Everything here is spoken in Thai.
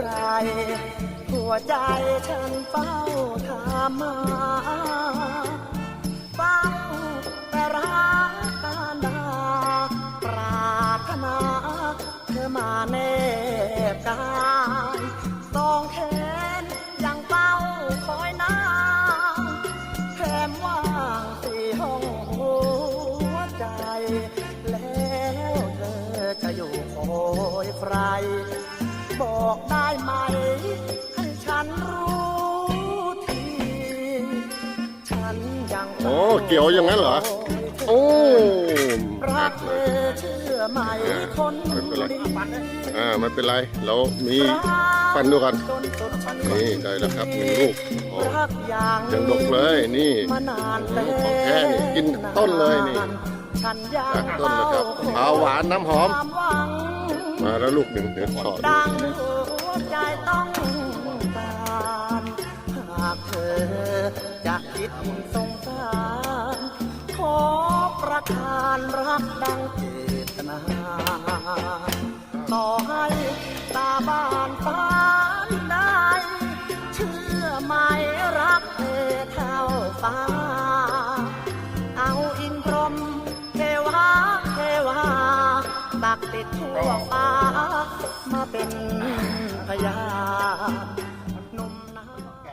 หัวใจฉันเฝ้าถามมาเฝ้าแต่รักการดาปรารถนาเธอมาแนบกายสองแขนยังเฝ้าคอยนางแถมว่างสี่ห้องหัวใจ แล้วเธอจะอยู่คอยใครบอกได้ โอ้เกี่ยวอย่างนั้นเหรอ โอ้รักเธอเชื่อไหมคนไม่เป็นไรดีอ่าไม่เป็นไรเรามีฟันดูกันจนสุดนี่ได้แล้วครับหนึ่งลูกโอ้รักอย่างยังดกเลยนี่มานานแล้วของแท้นี่กินต้นเลยนี่ฉันยังจากต้นนะครับขาวหวานน้ำหอมความหวังมาแล้วลูกหนึ่งเดี๋ยวขอดูดังหัวใจต้องการหากเธอจะคิดสงสารขอ ประทานรักดังเจตนาต่อให้ตาบ้านฟ้านได้ เชื่อไหมรักเธอเท่าฟ้า เอาอินพรหมเทวาเทวาตักติดทั่วฟ้ามาเป็นพยาน